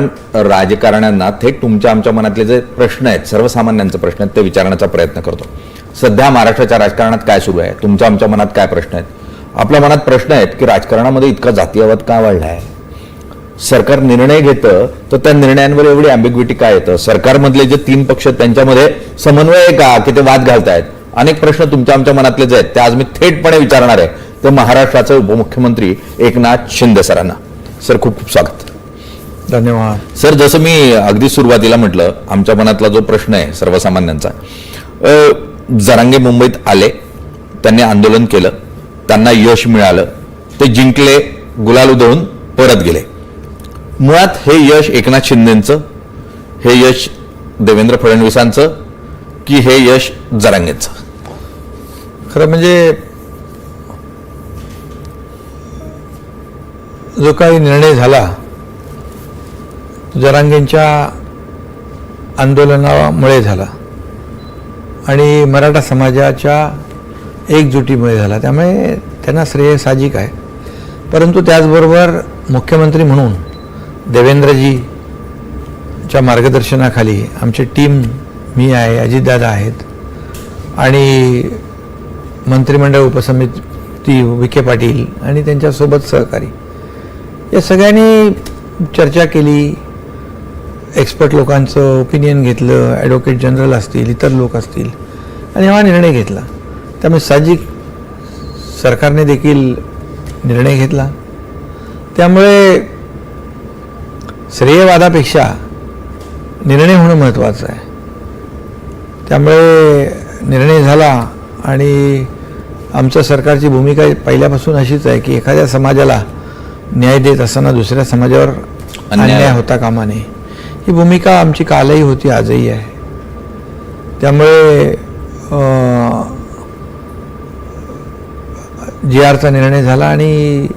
आपण राजकारण्यांना थेट तुमच्या आमच्या मनातले जे प्रश्न आहेत सर्वसामान्यांचे प्रश्न आहेत ते विचारण्याचा प्रयत्न करतो. सध्या महाराष्ट्राच्या राजकारणात काय सुरू आहे? तुमच्या आमच्या मनात काय प्रश्न आहेत? आपल्या मनात प्रश्न आहेत की राजकारणामध्ये इतका जातीयवाद का वाढला आहे? सरकार निर्णय घेतं तर त्या निर्णयांवर एवढी अँबिग्विटी काय येतं? सरकारमधले जे तीन पक्ष त्यांच्यामध्ये समन्वय आहे का की ते वाद घालतायत? अनेक प्रश्न तुमच्या आमच्या मनातले जे आहेत ते आज मी थेटपणे विचारणार आहे. ते महाराष्ट्राचे उपमुख्यमंत्री एकनाथ शिंदे सरांना. सर खूप खूप स्वागत. धन्यवाद. सर जसं मी अगदी सुरुवातीला म्हटलं आमच्या मनातला जो प्रश्न आहे सर्वसामान्यांचा जरांगे मुंबईत आले त्यांनी आंदोलन केलं त्यांना यश मिळालं ते जिंकले गुलाल उधळून परत गेले. मुळात हे यश एकनाथ शिंदेचं हे यश देवेंद्र फडणवीसांचं की हे यश जरांगेचं? खरं म्हणजे जो काही निर्णय झाला जरांगेंच्या आंदोलनामुळे झाला. आणि मराठा समाजाच्या एकजुटीमुळे झाला. त्यामुळे त्यांना श्रेय साहजिक आहे. परंतु त्याचबरोबर मुख्यमंत्री म्हणून देवेंद्रजीच्या मार्गदर्शनाखाली आमची टीम मी आहे अजितदादा आहेत आणि मंत्रिमंडळ उपसमिती विखे पाटील आणि त्यांच्यासोबत सहकारी. या सगळ्यांनी चर्चा केली. एक्सपर्ट लोकांचं ओपिनियन घेतलं ॲडव्होकेट जनरल असतील इतर लोक असतील आणि हा निर्णय घेतला. त्यामुळे साहजिक सरकारने देखील निर्णय घेतला. त्यामुळे श्रेयवादापेक्षा निर्णय होणं महत्त्वाचं आहे. त्यामुळे निर्णय झाला आणि आमच्या सरकारची भूमिका पहिल्यापासून अशीच आहे की एखाद्या समाजाला न्याय देत असताना दुसऱ्या समाजावर अन्याय. होता कामा नये. ही भूमिका आमची कालही होती आजही आहे. त्यामुळे जी आरचा निर्णय झाला आणि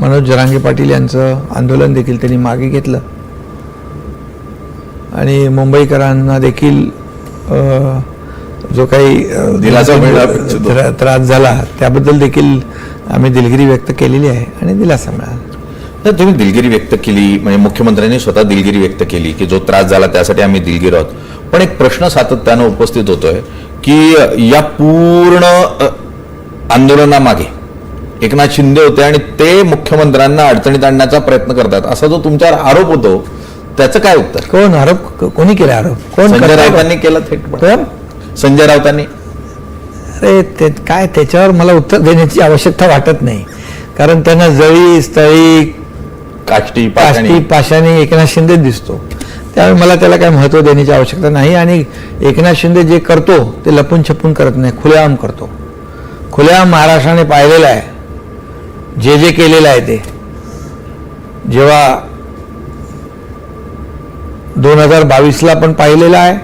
मनोज जरांगे पाटील यांचं आंदोलन देखील त्यांनी मागे घेतलं. आणि मुंबईकरांना देखील जो काही दिलासा मिळाला त्रास झाला त्याबद्दल देखील आम्ही दिलगिरी व्यक्त केलेली आहे आणि दिलासा मिळाला. तर तुम्ही दिलगिरी व्यक्त केली म्हणजे मुख्यमंत्र्यांनी स्वतः दिलगिरी व्यक्त केली की जो त्रास झाला त्यासाठी आम्ही दिलगिरी आहोत. पण एक प्रश्न सातत्यानं उपस्थित होतोय की या पूर्ण आंदोलनामागे एकनाथ शिंदे होते आणि ते मुख्यमंत्र्यांना अडचणीत आणण्याचा प्रयत्न करतात. असा जो तुमच्यावर आरोप होतो त्याचं काय उत्तर? कोण? आरोप कोणी केला आरोप? कोण संजय? राऊतांनी केलं थेट. संजय राऊतांनी. अरे ते काय त्याच्यावर मला उत्तर देण्याची आवश्यकता वाटत नाही. कारण त्यांना जळी स्थळी काष्टी काष्टी पाषाणी एकनाथ शिंदे दिसतो. त्यामुळे मला त्याला काही महत्त्व देण्याची आवश्यकता नाही आणि एकनाथ शिंदे जे करतो ते लपून छपून करत नाही खुलेआम करतो. खुलेआम महाराष्ट्राने पाहिलेलं आहे. जे जे केलेलं आहे ते. जेव्हा दोन हजार बावीसला पण पाहिलेलं आहे.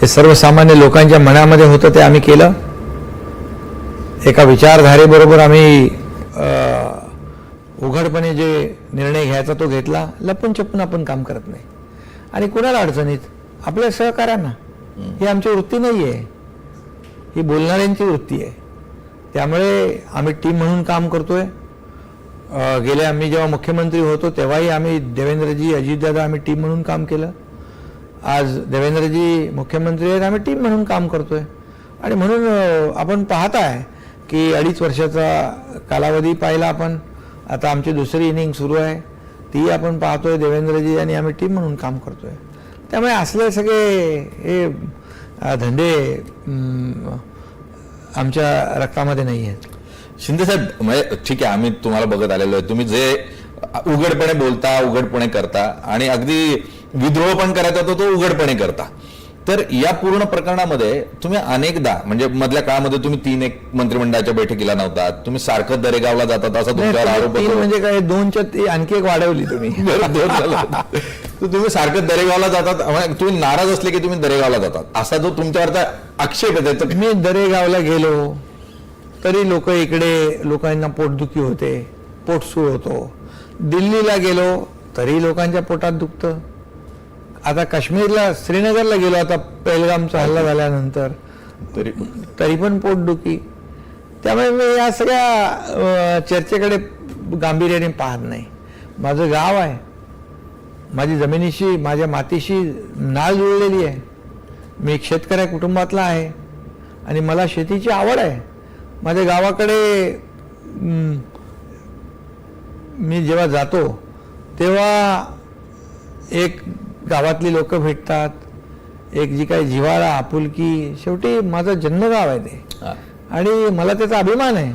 हे सर्वसामान्य लोकांच्या मनामध्ये होतं ते आम्ही केलं. एका विचारधारेबरोबर आम्ही उघडपणे जे निर्णय घ्यायचा तो घेतला लपून छपून आपण काम करत नाही. आणि कुणाला अडचणीत? आपल्या सहकाऱ्यांना. ही आमची वृत्ती नाही आहे ही बोलणाऱ्यांची वृत्ती आहे. त्यामुळे आम्ही टीम म्हणून काम करतोय. गेले आम्ही जेव्हा मुख्यमंत्री होतो तेव्हाही आम्ही देवेंद्रजी अजितदादा आम्ही टीम म्हणून काम केलं. आज देवेंद्रजी मुख्यमंत्री आहेत आम्ही टीम म्हणून काम करतोय. आणि म्हणून आपण पाहत आहे की अडीच वर्षाचा कालावधी पाहिला आपण. आता आमची दुसरी इनिंग सुरू आहे. ती आपण पाहतोय देवेंद्रजी आणि आम्ही टीम म्हणून काम करतोय. त्यामुळे असले सगळे हे धंदे आमच्या रक्तामध्ये नाही आहेत. शिंदे साहेब म्हणजे ठीक आहे आम्ही तुम्हाला बघत आलेलो आहे. तुम्ही जे उघडपणे बोलता उघडपणे करता आणि अगदी विद्रोह पण करायचा तो तो उघडपणे करता. तर या पूर्ण प्रकरणामध्ये तुम्ही अनेकदा म्हणजे मधल्या काळामध्ये तुम्ही तीन एक मंत्रिमंडळाच्या बैठकीला नव्हता. तुम्ही सारखं दरेगावला जातात असा तुमच्यावर आरोप होतो. म्हणजे काय दोनच्या ती आणखी एक वाढवली तुम्ही. बरं, दोन झालं. तर तुम्ही सारखं दरेगावला जातात म्हणजे तुम्ही नाराज असले की तुम्ही दरेगावला जातात. असा जो तुमच्यावरचा आक्षेप आहे त्याचं मी दरेगावला गेलो तरी लोक इकडे लोकांना पोटदुखी होते पोटसूळ होतो. दिल्लीला गेलो तरी लोकांच्या पोटात दुखतं. आता काश्मीरला श्रीनगरला गेलो आता पहलगामचा हल्ला झाल्यानंतर तरी तरी पण पोटदुखी त्यामुळे मी या सगळ्या चर्चेकडे गांभीर्याने पाहत नाही. माझं गाव आहे. माझी जमिनीशी माझ्या मातीशी नाळ जुळलेली आहे. मी एक शेतकऱ्या कुटुंबातला आहे. आणि मला शेतीची आवड आहे. माझ्या गावाकडे मी जेव्हा जातो तेव्हा एक गावातली लोक भेटतात. एक जी काही जिव्हाळा आपुलकी शेवटी माझं जन्मगाव आहे ते. आणि मला त्याचा अभिमान आहे.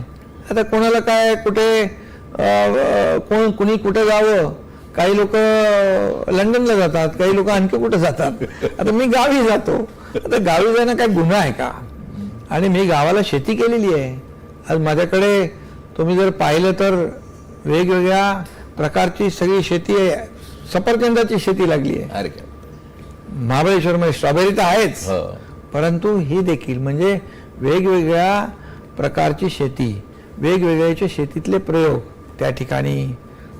आता कोणाला काय कुठे कोण कुणी कुठे जावं काही लोक लंडनला जातात काही लोक आणखी कुठे जातात. आता मी गावी जातो. आता गावी जाणं काय गुन्हा आहे का? आणि मी गावाला शेती केलेली आहे. आज माझ्याकडे तुम्ही जर पाहिलं तर वेगवेगळ्या प्रकारची सगळी शेती आहे. सफरचंदाची शेती लागली आहे. अरे काय. महाबळेश्वरमध्ये स्ट्रॉबेरी तर आहेच. हो. परंतु ही देखील म्हणजे वेगवेगळ्या प्रकारची शेती वेगवेगळ्याच्या शेतीतले प्रयोग त्या ठिकाणी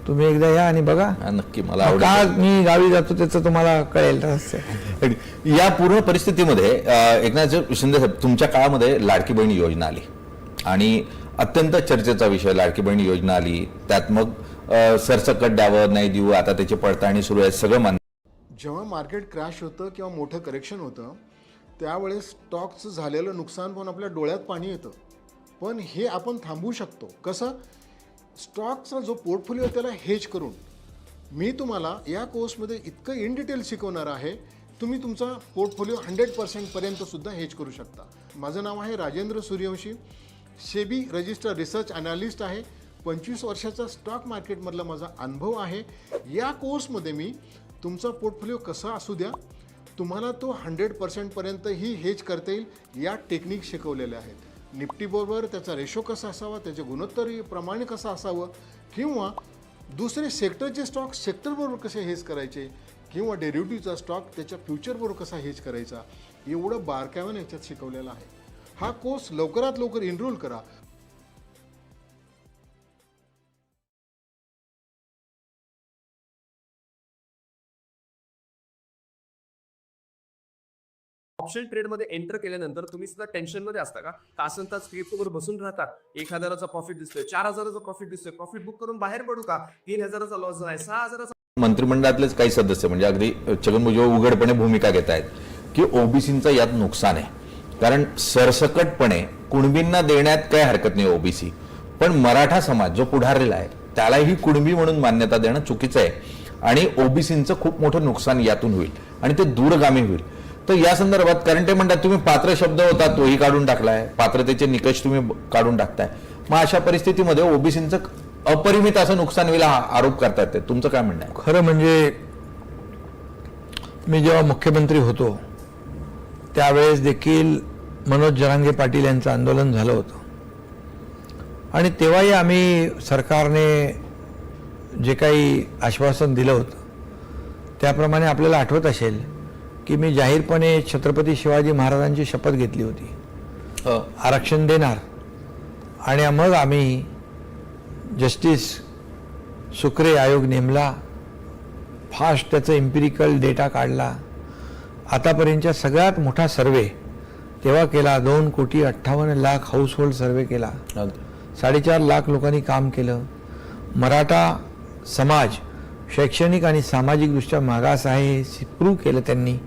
तुम्ही एकदा या आणि बघा. हा, नक्की मला का मी गावी जातो त्याचं तुम्हाला कळेल रहस्य. या पूर्ण परिस्थितीमध्ये अ, एकनाथ शिंदे साहेब तुमच्या काळामध्ये लाडकी बहीण योजना आली. आणि अत्यंत चर्चेचा विषय लाडकी बहीण योजना आली. त्यात मग सरसकट द्यावं नाही देऊ आता त्याची पडताळणी सुरू आहे सगळं मान जेव्हा मार्केट क्रॅश होतं किंवा मोठं करेक्शन होतं त्यावेळेस स्टॉकचं झालेलं नुकसान पण आपल्या डोळ्यात पाणी येतं. पण हे आपण थांबवू शकतो. कसं? स्टॉकचा जो पोर्टफोलिओ त्याला हेज करून. मी तुम्हाला या कोर्समध्ये इतकं इन डिटेल शिकवणार आहे तुम्ही तुमचा पोर्टफोलिओ हंड्रेड पर्सेंटपर्यंत सुद्धा हेज करू शकता. माझं नाव आहे Rajendra Suryavanshi. SEBI register research analyst आहे. पंचवीस वर्षाचा स्टॉक मार्केटमधला माझा अनुभव आहे. या कोर्समध्ये मी तुमचा पोर्टफोलिओ कसा असू द्या तुम्हाला तो हंड्रेड पर्सेंटपर्यंतही हेज करता येईल या टेक्निक शिकवलेल्या आहेत. निफ्टीबरोबर त्याचा रेशो कसा असावा त्याचे गुणोत्तर प्रमाण कसं असावं किंवा दुसरे सेक्टरचे स्टॉक सेक्टरबरोबर कसे हेज करायचे किंवा डेरिव्हेटिव्हचा स्टॉक त्याच्या फ्युचरबरोबर कसा हेज करायचा एवढं बारकाव्याने याच्यात शिकवलेलं आहे. हा कोर्स लवकरात लवकर एनरोल करा. ऑप्शन ट्रेडमध्ये एंटर केल्यानंतर तुम्ही सुद्धा टेन्शनमध्ये असता का? तासन तास क्रिप्टोवर बसून राहता? एक हजाराचा प्रॉफिट दिसतोय चार हजाराचा प्रॉफिट दिसतोय. प्रॉफिट बुक करून बाहेर पडू का? तीन हजाराचा लॉस झालाय सहा हजाराचा मंत्रिमंडळातलेच काही सदस्य म्हणजे अगदी छगन भुजबळ उघडपणे भूमिका घेत आहेत की ओबीसींचं यात नुकसान आहे. कारण सरसकटपणे कुणबींना देण्यात काही हरकत नाही ओबीसी पण मराठा समाज जो पुढारलेला आहे त्यालाही कुणबी म्हणून मान्यता देणं चुकीचं आहे. आणि ओबीसींचं खूप मोठं नुकसान यातून होईल. आणि ते दूरगामी होईल. तर या संदर्भात कारण ते म्हणतात तुम्ही पात्र शब्द होता तोही काढून टाकलाय. पात्रतेचे निकष तुम्ही काढून टाकताय. मग अशा परिस्थितीमध्ये ओबीसीचं अपरिमित असं नुकसान होईल हा आरोप करतात ते. तुमचं काय म्हणणं आहे? खरं म्हणजे मी जेव्हा मुख्यमंत्री होतो त्यावेळेस देखील मनोज जरांगे पाटील यांचं आंदोलन झालं होतं. आणि तेव्हाही आम्ही सरकारने जे काही आश्वासन दिलं होतं त्याप्रमाणे आपल्याला आठवत असेल की मी जाहीरपणे छत्रपती शिवाजी महाराजांची शपथ घेतली होती. हो. आरक्षण देणार. आणि मग आम्ही जस्टिस सुक्रे आयोग नेमला. फास्ट त्याचं इम्पिरिकल डेटा काढला. आतापर्यंतच्या सगळ्यात मोठा सर्वे तेव्हा केला. दोन कोटी अठ्ठावन्न लाख हाऊस होल्ड सर्वे केला साडेचार लाख लोकांनी काम केलं. मराठा समाज शैक्षणिक आणि सामाजिकदृष्ट्या मागास आहे हे प्रूव्ह केलं त्यांनी.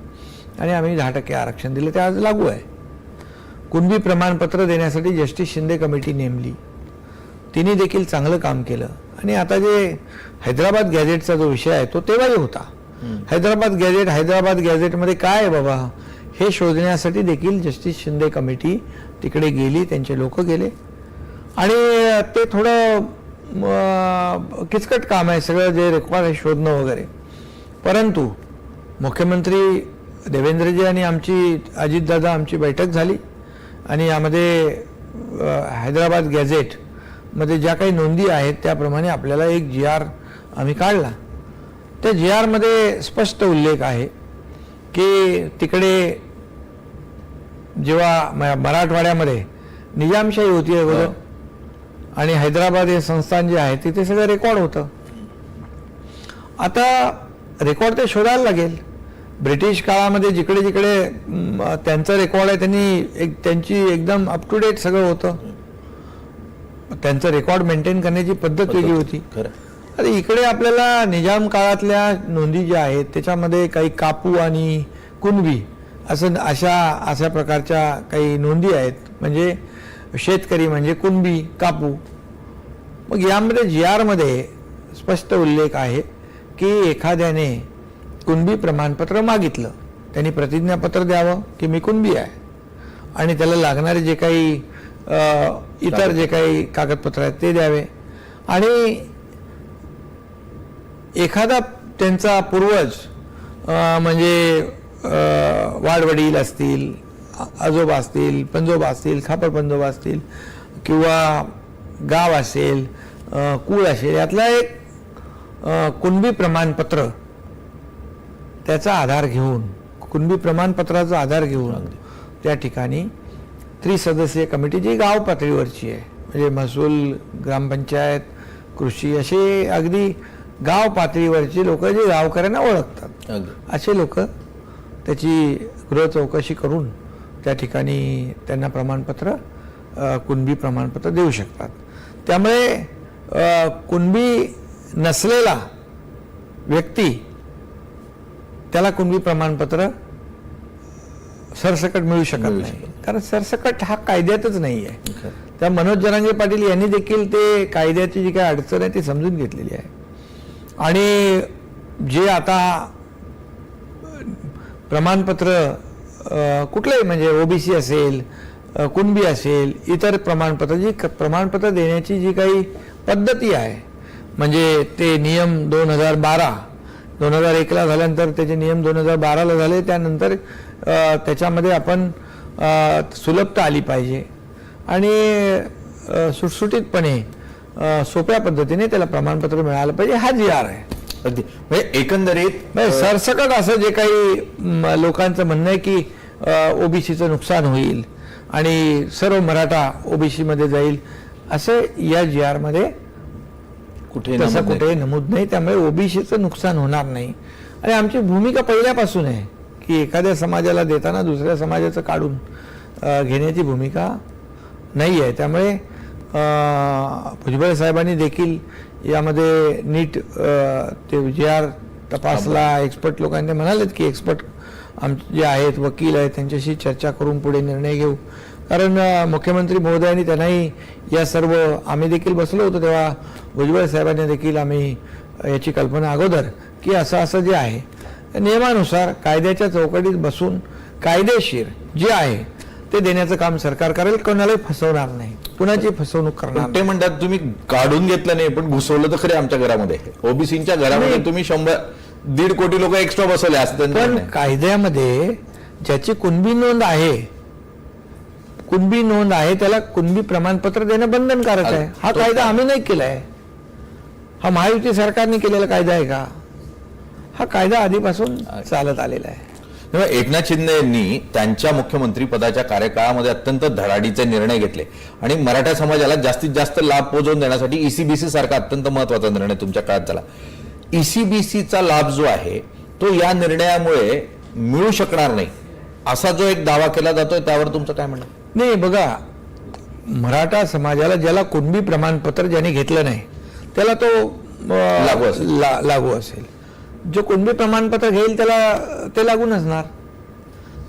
आणि आम्ही दहा टक्के आरक्षण दिलं. ते आज लागू आहे. कुणबी प्रमाणपत्र देण्यासाठी जस्टिस शिंदे कमिटी नेमली. तिने देखील चांगलं काम केलं. आणि आता जे हैदराबाद गॅझेटचा जो विषय आहे तो तेव्हाही होता. हैदराबाद गॅझेट हैदराबाद गॅझेटमध्ये काय आहे बाबा? हे शोधण्यासाठी देखील जस्टिस शिंदे कमिटी तिकडे गेली त्यांचे लोक गेले. आणि ते थोडं किचकट काम आहे सगळं जे रेकॉर्ड आहे शोधणं वगैरे. परंतु मुख्यमंत्री देवेंद्रजी आणि आमची अजितदादा आमची बैठक झाली आणि यामध्ये हैदराबाद गॅझेटमध्ये ज्या काही नोंदी आहेत त्याप्रमाणे आपल्याला एक जी आर आम्ही काढला. त्या जी आरमध्ये स्पष्ट उल्लेख आहे की तिकडे जेव्हा म- मराठवाड्यामध्ये निजामशाही होती अगोदर आणि हैदराबाद हे संस्थान जे आहे तिथे सगळं रेकॉर्ड होतं. आता रेकॉर्ड ते शोधायला लागेल. ब्रिटिश काळामध्ये जिकडे जिकडे त्यांचं रेकॉर्ड आहे त्यांनी एक त्यांची एकदम अप टू डेट सगळं होतं. त्यांचं रेकॉर्ड मेंटेन करण्याची पद्धत वेगळी होती. खरं. आता इकडे आपल्याला निजाम काळातल्या नोंदी ज्या आहेत त्याच्यामध्ये काही कापू आणि कुणबी असं अशा अशा प्रकारच्या काही नोंदी आहेत. म्हणजे शेतकरी म्हणजे कुणबी कापू. मग यामध्ये जी आरमध्ये स्पष्ट उल्लेख आहे की एखाद्याने कुणबी प्रमाणपत्र मागितलं. त्यांनी प्रतिज्ञापत्र द्यावं की मी कुणबी आहे? आणि त्याला लागणारे जे काही इतर जे काही कागदपत्र आहेत ते द्यावे. आणि एखादा त्यांचा पूर्वज म्हणजे वाडवडील असतील आजोबा असतील पंजोबा असतील खापर पंजोबा असतील किंवा गाव असेल कुळ असेल यातला एक कुणबी प्रमाणपत्र त्याचा आधार घेऊन कुणबी प्रमाणपत्राचा आधार घेऊन त्या ठिकाणी त्रिसदस्यीय कमिटी जी गाव पातळीवरची आहे म्हणजे महसूल ग्रामपंचायत कृषी असे अगदी गाव पातळीवरचे लोक जे गावकऱ्यांना ओळखतात. असे लोक त्याची गृह चौकशी करून त्या ठिकाणी त्यांना प्रमाणपत्र कुणबी प्रमाणपत्र देऊ शकतात. त्यामुळे कुणबी नसलेला व्यक्ती त्याला कुणबी प्रमाणपत्र सरसकट मिळू शकत नाही. कारण सरसकट हा कायद्यातच नाही आहे त्या मनोज जरांगे पाटील यांनी देखील ते कायद्याची जी काही अडचण आहे ती समजून घेतलेली आहे. आणि जे आता प्रमाणपत्र कुठलंही म्हणजे ओबीसी असेल कुणबी असेल इतर प्रमाणपत्र जी प्रमाणपत्र देण्याची जी काही पद्धती आहे म्हणजे ते नियम दोन हजार बारा दोन हजार एकला झाल्यानंतर त्याचे नियम दोन हजार बाराला झाले. त्यानंतर त्याच्यामध्ये आपण सुलभता आली पाहिजे. आणि सुटसुटीतपणे सोप्या पद्धतीने त्याला प्रमाणपत्र मिळालं पाहिजे. हा जी आर आहे. अगदी. म्हणजे एकंदरीत म्हणजे सरसकट असं जे काही लोकांचं म्हणणं आहे की ओबीसीचं नुकसान होईल आणि सर्व मराठा ओबीसी मध्ये जाईल असं या जी आरमध्ये कुठे तसं कुठे नमूद नाही. त्यामुळे ओबीसीचं नुकसान होणार नाही. आणि आमची भूमिका पहिल्यापासून आहे की एखाद्या समाजाला देताना दुसऱ्या समाजाचं काढून घेण्याची भूमिका नाही आहे. त्यामुळे भुजबळ साहेबांनी देखील यामध्ये नीट ते जे आर तपासला. एक्सपर्ट लोकांनी म्हणालेत की एक्सपर्ट आम जे आहेत वकील आहेत त्यांच्याशी चर्चा करून पुढे निर्णय घेऊ. कारण मुख्यमंत्री महोदयांनी त्यांनाही या सर्व आम्ही देखील बसलो होतो तेव्हा भुजबळ साहेबांनी देखील आम्ही याची कल्पना अगोदर की असं असं जे आहे नियमानुसार कायद्याच्या चौकटीत बसून कायदेशीर जे आहे ते देण्याचं काम सरकार करेल कोणालाही फसवणार नाही कुणाची फसवणूक करणार ते म्हणतात तुम्ही काढून घेतलं नाही पण घुसवलं तर खरे आमच्या घरामध्ये ओबीसीच्या घरामध्ये. तुम्ही शंभर दीड कोटी लोक एक्स्ट्रा बसवले असं त्यांचं पण. कायद्यामध्ये ज्याची कुणबी नोंद आहे कुणबी नोंद आहे त्याला कुणबी प्रमाणपत्र देणं बंधनकारक आहे. हा कायदा काय? आम्ही नाही केलाय. हा महायुती सरकारने केलेला कायदा आहे का? हा कायदा आधीपासून चालत आलेला आहे. एकनाथ शिंदे यांनी त्यांच्या मुख्यमंत्री पदाच्या कार्यकाळामध्ये अत्यंत धडाडीचे निर्णय घेतले. आणि मराठा समाजाला जास्तीत जास्त लाभ पोहोचवून देण्यासाठी ईसीबीसी सारखा अत्यंत महत्त्वाचा निर्णय तुमच्या काळात झाला. ईसीबीसीचा लाभ जो आहे तो या निर्णयामुळे मिळू शकणार नाही. असा जो एक दावा केला जातोय त्यावर तुमचं काय म्हणणं? नाही बघा मराठा समाजाला ज्याला कुणबी प्रमाणपत्र ज्याने घेतलं नाही त्याला तो लागू असेल. ला- लागू असेल. जो कुणबी प्रमाणपत्र घेईल त्याला ते लागू नसणार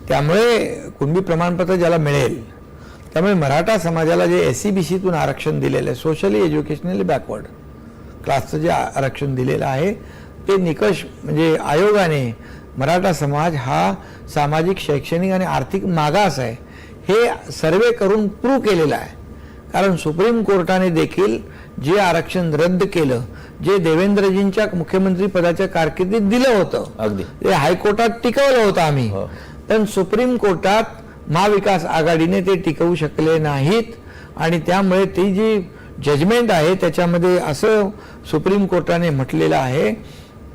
त्यामुळे कुणबी प्रमाणपत्र ज्याला मिळेल त्यामुळे मराठा समाजाला जे एस सी बी सीतून आरक्षण दिलेलं आहे सोशली एज्युकेशनली बॅकवर्ड क्लासचं जे आरक्षण दिलेलं आहे ते निकष म्हणजे आयोगाने मराठा समाज हा सामाजिक शैक्षणिक आणि आर्थिक मागास आहे. हे सर्वे करून प्रूव्ह केलेलं आहे कारण सुप्रीम कोर्टाने देखील जे आरक्षण रद्द केलं जे देवेंद्रजींच्या मुख्यमंत्री पदाच्या कारकिर्दीत दिलं होतं अगदी. ते हायकोर्टात टिकवलं होतं आम्ही हो. पण सुप्रीम कोर्टात महाविकास आघाडीने ते टिकवू शकले नाहीत आणि त्यामुळे ती जी जजमेंट आहे त्याच्यामध्ये असं सुप्रीम कोर्टाने म्हटलेलं आहे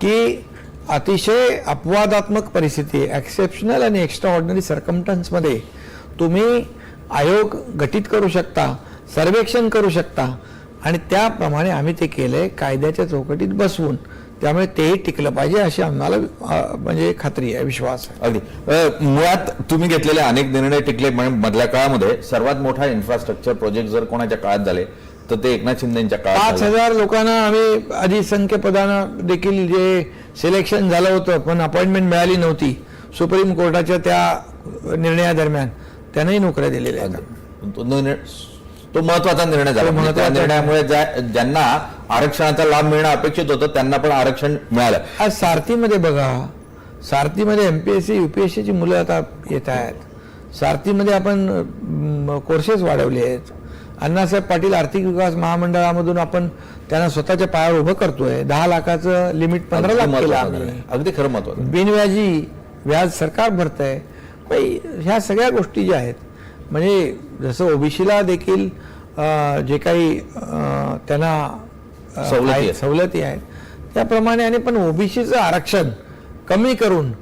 की अतिशय अपवादात्मक परिस्थिती एक्सेप्शनल आणि एक्स्ट्रा ऑर्डिनरी सर्कमटन्समध्ये तुम्ही आयोग गठीत करू शकता सर्वेक्षण करू शकता. आणि त्याप्रमाणे आम्ही ते केलंय कायद्याच्या चौकटीत बसवून. त्यामुळे तेही टिकलं पाहिजे अशी आम्हाला म्हणजे खात्री आहे विश्वास आहे. अगदी. मुळात तुम्ही घेतलेले अनेक निर्णय टिकले मधल्या काळामध्ये सर्वात मोठा इन्फ्रास्ट्रक्चर प्रोजेक्ट जर कोणाच्या काळात झाले तर ते एकनाथ शिंदेच्या काळात पाच. हजार लोकांना आम्ही अधिसंख्य पदानं देखील जे सिलेक्शन झालं होतं पण अपॉइंटमेंट मिळाली नव्हती. सुप्रीम कोर्टाच्या त्या निर्णयादरम्यान. त्यांनाही नोकऱ्या दिलेल्या आहेत. तो निर्णय- तो महत्त्वाचा निर्णय झाला. म्हणजे त्या निर्णयामुळे ज्या- ज्यांना आरक्षणाचा लाभ मिळणं अपेक्षित होतं त्यांना पण आरक्षण मिळालं. आज सारथीमध्ये बघा सारथीमध्ये M P S C U P S सीची मुलं आता येत आहेत. सारथीमध्ये आपण कोर्सेस वाढवले आहेत. अण्णासाहेब पाटील आर्थिक विकास महामंडळामधून आपण त्यांना स्वतःच्या पायावर उभं करतोय. दहा लाखाचं लिमिट पंधरा लाख केलं. अगदी खरं महत्वाचं. बिनव्याजी व्याज सरकार भरत आहे ह्या सगळ्या गोष्टी ज्या आहेत म्हणजे जसं ओबीसीला देखील जे काही त्यांना सवलती. सवलती आहेत. त्याप्रमाणे आणि पण ओबीसीचं आरक्षण कमी करून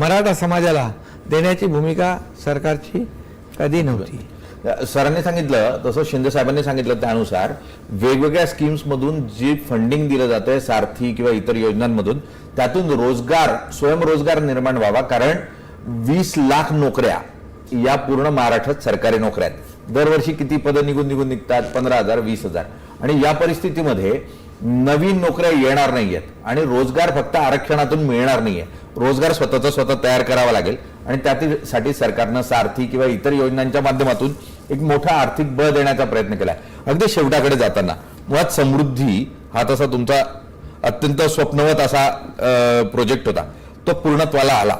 मराठा समाजाला देण्याची भूमिका सरकारची कधी नव्हती. सरांनी सांगितलं तसं शिंदे साहेबांनी सांगितलं त्यानुसार वेगवेगळ्या स्कीम्स मधून जी फंडिंग दिलं जातंय सारथी किंवा इतर योजनांमधून त्यातून रोजगार स्वयंरोजगार निर्माण व्हावा. कारण वीस लाख नोकऱ्या या पूर्ण महाराष्ट्रात सरकारी नोकऱ्या आहेत. दरवर्षी किती पदं निघून निघून निघतात? पंधरा हजार वीस हजार. आणि या परिस्थितीमध्ये नवीन नोकऱ्या येणार नाहीयेत आणि रोजगार फक्त आरक्षणातून मिळणार नाहीये. रोजगार स्वतःचा स्वतः तयार करावा लागेल आणि त्यासाठी सरकारनं सारथी किंवा इतर योजनांच्या माध्यमातून एक मोठा आर्थिक बळ देण्याचा प्रयत्न केलाय. अगदी शेवटाकडे जाताना मुळात समृद्धी हा तसा तुमचा अत्यंत स्वप्नवत असा प्रोजेक्ट होता. तो पूर्णत्वाला आला.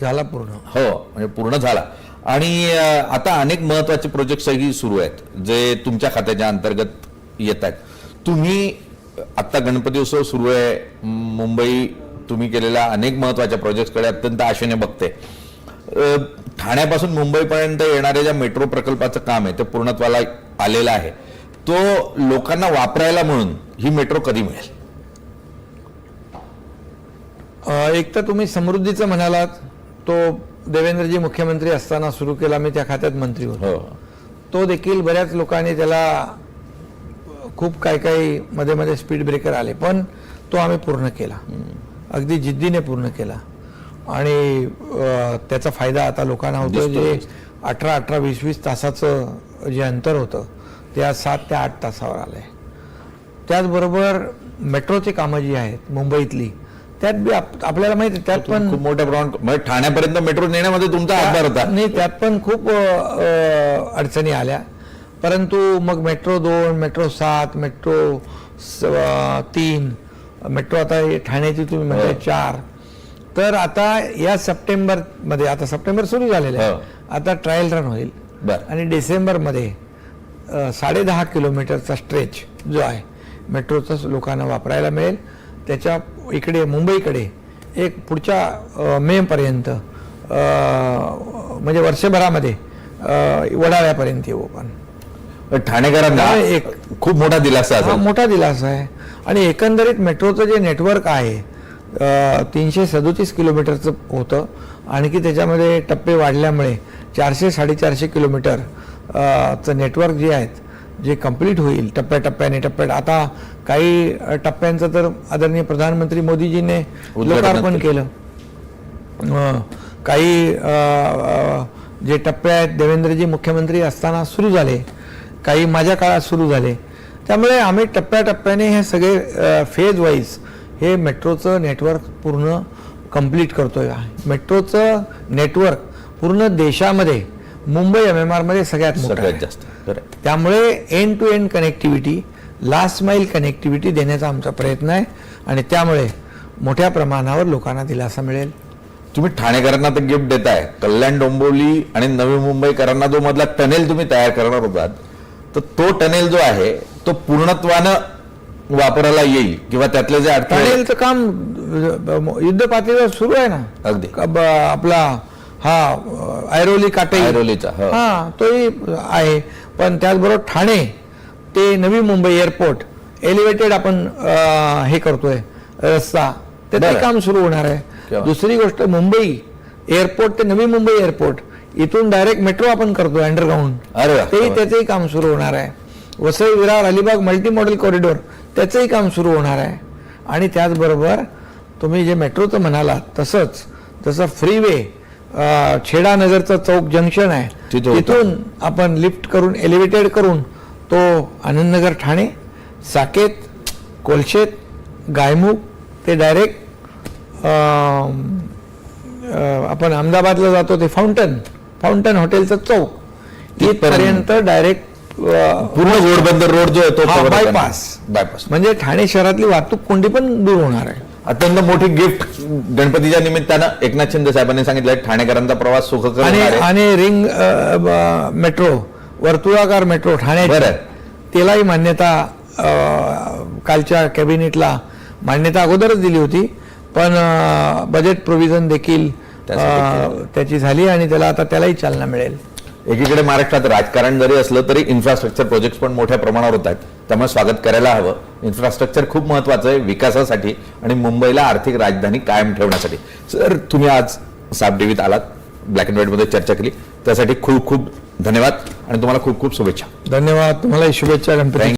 झाला पूर्ण. हो म्हणजे पूर्ण झाला. आणि आता अनेक महत्त्वाचे प्रोजेक्टही सुरू आहेत जे तुमच्या खात्याच्या अंतर्गत येत आहेत. तुम्ही आता गणपती उत्सव सुरू आहे मुंबई तुम्ही केलेल्या अनेक महत्त्वाच्या प्रोजेक्टकडे अत्यंत आशेने बघते. ठाण्यापासून मुंबईपर्यंत येणाऱ्या ज्या मेट्रो प्रकल्पाचं काम आहे ते पूर्णत्वाला आलेलं आहे. तो लोकांना वापरायला म्हणून ही मेट्रो कधी मिळेल? एक तर तुम्ही समृद्धीचं म्हणालात तो देवेंद्रजी मुख्यमंत्री असताना सुरू केला मी त्या खात्यात मंत्री होतो. हो. तो देखील बऱ्याच लोकांनी त्याला खूप काही काही मध्ये मध्ये स्पीड ब्रेकर आले पण तो आम्ही पूर्ण केला. अगदी जिद्दीने पूर्ण केला. आणि त्याचा फायदा आता लोकांना होतो जे. अठरा अठरा वीस वीस तासाचं जे अंतर होतं ते आज सात ते आठ तासावर आलंय. त्याचबरोबर मेट्रोची कामं जी आहेत मुंबईतली त्यात बी आप- आपल्याला माहिती आहे, त्यात पण खूप मोठ्या प्रमाणात म्हणजे ठाण्यापर्यंत मेट्रो नेण्यामध्ये तुमचा हातभार होता. नाही त्यात पण खूप अडचणी आल्या. परंतु मग मेट्रो दोन मेट्रो सात मेट्रो तीन मेट्रो आता ठाण्याची तुम्ही म्हणजे. चार. तर आता या सप्टेंबरमध्ये आता सप्टेंबर सुरू झालेलं आहे. हो. आता ट्रायल रन होईल. बर. आणि डिसेंबरमध्ये अ, साडेदहा किलोमीटरचा स्ट्रेच जो आहे मेट्रोचा लोकांना वापरायला मिळेल. त्याच्या इकडे मुंबईकडे एक पुढच्या मेपर्यंत म्हणजे वर्षभरामध्ये वडाळ्यापर्यंत येऊ आपण. ठाणेकरांना एक- खूप मोठा दिलासा हा मोठा दिलासा आहे. आणि एकंदरीत मेट्रोचं जे नेटवर्क आहे तीनशे सदोतीस किलोमीटरचं होतं. आणखी त्याच्यामध्ये टप्पे वाढल्यामुळे चारशे साडेचारशे किलोमीटर चं नेटवर्क जे आहेत जे कंप्लीट होईल टप्प्याटप्प्याने टप्प्यात आता काही टप्प्यांचं तर आदरणीय प्रधानमंत्री मोदीजीने लोकार्पण केलं. काही जे टप्पे आहेत देवेंद्रजी मुख्यमंत्री असताना सुरू झाले काही माझ्या काळात सुरू झाले. त्यामुळे आम्ही टप्प्याटप्प्याने हे सगळे फेज वाईज हे मेट्रोचं नेटवर्क पूर्ण कंप्लीट करतोय. मेट्रोचं नेटवर्क पूर्ण देशामध्ये मुंबई एम एम आरमध्ये सगळ्यात सगळ्यात. जास्त. त्यामुळे end to end connectivity last mile connectivity देण्याचा आमचा प्रयत्न आहे. आणि त्यामुळे मोठ्या प्रमाणावर लोकांना दिलासा मिळेल. तुम्ही ठाणेकरांना तर गिफ्ट देताय. कल्याण डोंबिवली आणि नवी मुंबईकरांना जो मधला टनेल तुम्ही तयार करणार होतात तर तो टनेल जो आहे तो पूर्णत्वानं वापरायला येईल किंवा त्यातले जे अडथळे टनेलचं काम युद्ध पातळीवर सुरू आहे ना? अगदी. आपला हा ऐरोली काटे ऐरोलीचा, हो. हा तोही आहे पण त्याचबरोबर ठाणे ते नवी मुंबई एअरपोर्ट एलिव्हेटेड आपण हे करतोय रस्ता ते. काम सुरू होणार आहे? दुसरी गोष्ट मुंबई एअरपोर्ट ते नवी मुंबई एअरपोर्ट इथून डायरेक्ट मेट्रो आपण करतोय अंडरग्राऊंड अरे. तेही त्याचंही काम सुरू होणार आहे Vasai Virar Alibaug multi model corridor त्याचंही काम सुरू होणार आहे आणि त्याचबरोबर तुम्ही जे मेट्रोचं म्हणालात तसंच जसं फ्रीवे छेडा नगरचं चौक जंक्शन आहे. तिथून आपण लिफ्ट करून एलिव्हेटेड करून तो आनंदनगर ठाणे साकेत कोलशेत गायमुख ते डायरेक्ट आपण अहमदाबादला जातो ते फाउंटन फाउंटन हॉटेलचं चौक इथपर्यंत डायरेक्ट पूर्ण घोडबंदर रोड जो आहे तो bypass. bypass. म्हणजे ठाणे शहरातली वाहतूक कोंडी पण दूर होणार आहे अत्यंत मोठी गिफ्ट गणपतीच्या निमित्तानं एकनाथ शिंदे साहेबांनी सांगितलंय ठाणेकरांचा प्रवास सुखकर आणि होणार आहे. आणि रिंग अ, ब- मेट्रो वर्तुळाकार मेट्रो ठाण्याची. बरं. त्यालाही मान्यता अ, कालच्या कॅबिनेटला मान्यता अगोदरच दिली होती. पण अ, बजेट प्रोव्हिजन देखील अ, त्याची झाली आणि त्याला आता त्यालाही चालना मिळेल. एकीकडे महाराष्ट्रात राजकारण जरी असलं तरी इन्फ्रास्ट्रक्चर प्रोजेक्ट पण मोठ्या प्रमाणावर होत आहेत. त्यामुळे स्वागत करायला हवं. इन्फ्रास्ट्रक्चर खूप महत्वाचं आहे विकासासाठी आणि मुंबईला आर्थिक राजधानी कायम ठेवण्यासाठी. सर तुम्ही आज साब टीव्हीत आलात ब्लॅक अँड व्हाईटमध्ये चर्चा केली. त्यासाठी खूप खूप धन्यवाद आणि तुम्हाला खूप खूप शुभेच्छा. धन्यवाद. तुम्हाला शुभेच्छा गणपती